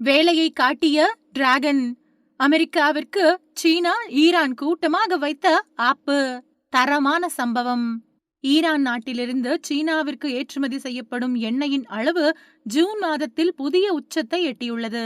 வேலையை காட்டிய டிராகன். அமெரிக்காவிற்கு சீனா ஈரான் கூட்டமாக வைத்த ஆப்பு. தரமான சம்பவம். ஈரான் நாட்டிலிருந்து சீனாவிற்கு ஏற்றுமதி செய்யப்படும் எண்ணெயின் அளவு ஜூன் மாதத்தில் புதிய உச்சத்தை எட்டியுள்ளது.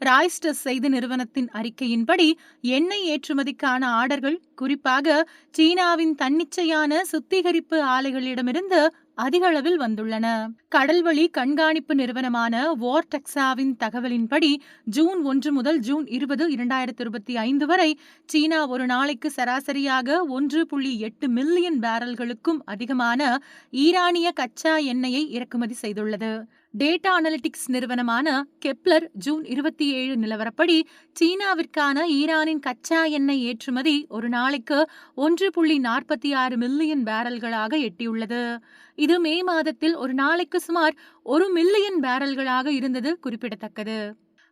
ராய்ஸ்டர்ஸ் செய்தி நிறுவனத்தின் அறிக்கையின்படி எண்ணெய் ஏற்றுமதிக்கான ஆர்டர்கள் குறிப்பாக சீனாவின் தன்னிச்சையான சுத்திகரிப்பு ஆலைகளிடமிருந்து அதிக அளவில் வந்துள்ளன. கடல்வழி கண்காணிப்பு நிறுவனமான வார்டெக்ஸாவின் தகவலின்படி ஜூன் ஒன்று முதல் ஜூன் இருபது இரண்டாயிரத்தி இருபத்தி ஐந்து வரை சீனா ஒரு நாளைக்கு சராசரியாக ஒன்று புள்ளி எட்டு மில்லியன் பேரல்களுக்கும் அதிகமான ஈரானிய கச்சா எண்ணெயை இறக்குமதி செய்துள்ளது. டேட்டா அனலிட்டிக்ஸ் நிறுவனமான கெப்லர் ஜூன் இருபத்தி ஏழு நிலவரப்படி சீனாவிற்கான ஈரானின் கச்சா எண்ணெய் ஏற்றுமதி ஒரு நாளைக்கு ஒன்று புள்ளி நாற்பத்தி ஆறு மில்லியன் பேரல்களாக எட்டியுள்ளது. இது மே மாதத்தில் ஒரு நாளைக்கு சுமார் ஒரு மில்லியன் பேரல்களாக இருந்தது குறிப்பிடத்தக்கது.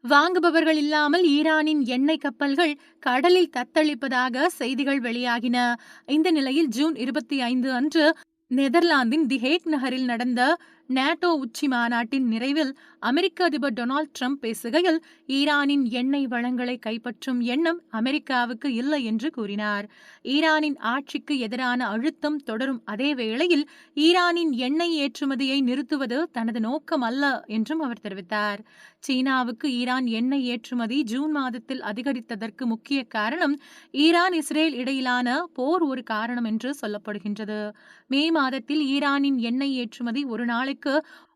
வாங்குபவர்கள் இல்லாமல் ஈரானின் எண்ணெய் கப்பல்கள் கடலில் தத்தளிப்பதாக செய்திகள் வெளியாகின. இந்த நிலையில் ஜூன் இருபத்தி ஐந்து அன்று நெதர்லாந்தின் தி ஹேக் நகரில் நடந்த நேட்டோ உச்சி மாநாட்டின் நிறைவில் அமெரிக்க அதிபர் டொனால்ட் ட்ரம்ப் பேசுகையில் ஈரானின் எண்ணெய் வளங்களை கைப்பற்றும் எண்ணம் அமெரிக்காவுக்கு இல்லை என்று கூறினார். ஈரானின் ஆட்சிக்கு எதிரான அழுத்தம் தொடரும் அதே வேளையில் ஈரானின் எண்ணெய் ஏற்றுமதியை நிறுத்துவது தனது நோக்கம் அல்ல என்றும் அவர் தெரிவித்தார். சீனாவுக்கு ஈரான் எண்ணெய் ஏற்றுமதி ஜூன் மாதத்தில் அதிகரித்ததற்கு முக்கிய காரணம் ஈரான் இஸ்ரேல் இடையிலான போர் ஒரு காரணம் என்று சொல்லப்படுகின்றது. மே மாதத்தில் ஈரானின் எண்ணெய் ஏற்றுமதி ஒரு நாளைக்கு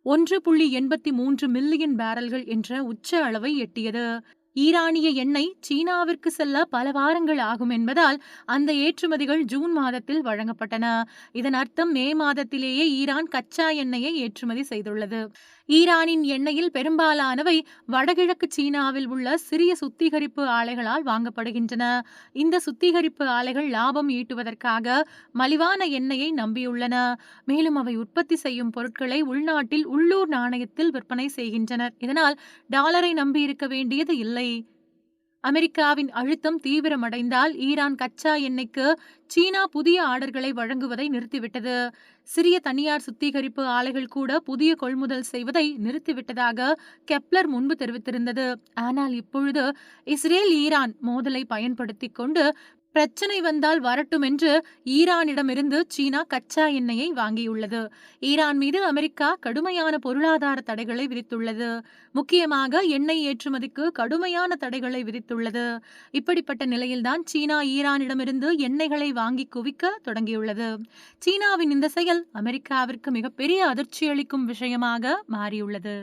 ஒன்று புள்ளி எண்பத்தி மூன்று மில்லியன் பேரல்கள் என்ற உச்ச அளவை எட்டியது. ஈரானிய எண்ணெய் சீனாவிற்கு செல்ல பல வாரங்கள் ஆகும் என்பதால் அந்த ஏற்றுமதிகள் ஜூன் மாதத்தில் வழங்கப்பட்டன. இதன் அர்த்தம் மே மாதத்திலேயே ஈரான் கச்சா எண்ணெயை ஏற்றுமதி செய்துள்ளது. ஈரானின் எண்ணெயில் பெரும்பாலானவை வடகிழக்கு சீனாவில் உள்ள சிறிய சுத்திகரிப்பு ஆலைகளால் வாங்கப்படுகின்றன. இந்த சுத்திகரிப்பு ஆலைகள் லாபம் ஈட்டுவதற்காக மலிவான எண்ணெயை நம்பியுள்ளன. மேலும் அவை உற்பத்தி செய்யும் பொருட்களை உள்நாட்டில் உள்ளூர் நாணயத்தில் விற்பனை செய்கின்றனர். இதனால் டாலரை நம்பியிருக்க வேண்டியது இல்லை. அமெரிக்காவின் அழுத்தம் தீவிரமடைந்தால் ஈரான் கச்சா எண்ணெய்க்கு சீனா புதிய ஆர்டர்களை வழங்குவதை நிறுத்திவிட்டது. சிறிய தனியார் சுத்திகரிப்பு ஆலைகள் கூட புதிய கொள்முதல் செய்வதை நிறுத்திவிட்டதாக கெப்லர் முன்பு தெரிவித்திருந்தது. ஆனால் இப்பொழுது இஸ்ரேல் ஈரான் மோதலை பயன்படுத்திக் கொண்டு பிரச்சனை வந்தால் வரட்டும் என்று ஈரானிடமிருந்து சீனா கச்சா எண்ணெயை வாங்கியுள்ளது. ஈரான் மீது அமெரிக்கா கடுமையான பொருளாதார தடைகளை விதித்துள்ளது. முக்கியமாக எண்ணெய் ஏற்றுமதிக்கு கடுமையான தடைகளை விதித்துள்ளது. இப்படிப்பட்ட நிலையில்தான் சீனா ஈரானிடமிருந்து எண்ணெய்களை வாங்கி குவிக்க தொடங்கியுள்ளது. சீனாவின் இந்த செயல் அமெரிக்காவிற்கு மிகப்பெரிய அதிர்ச்சியளிக்கும் விஷயமாக மாறியுள்ளது.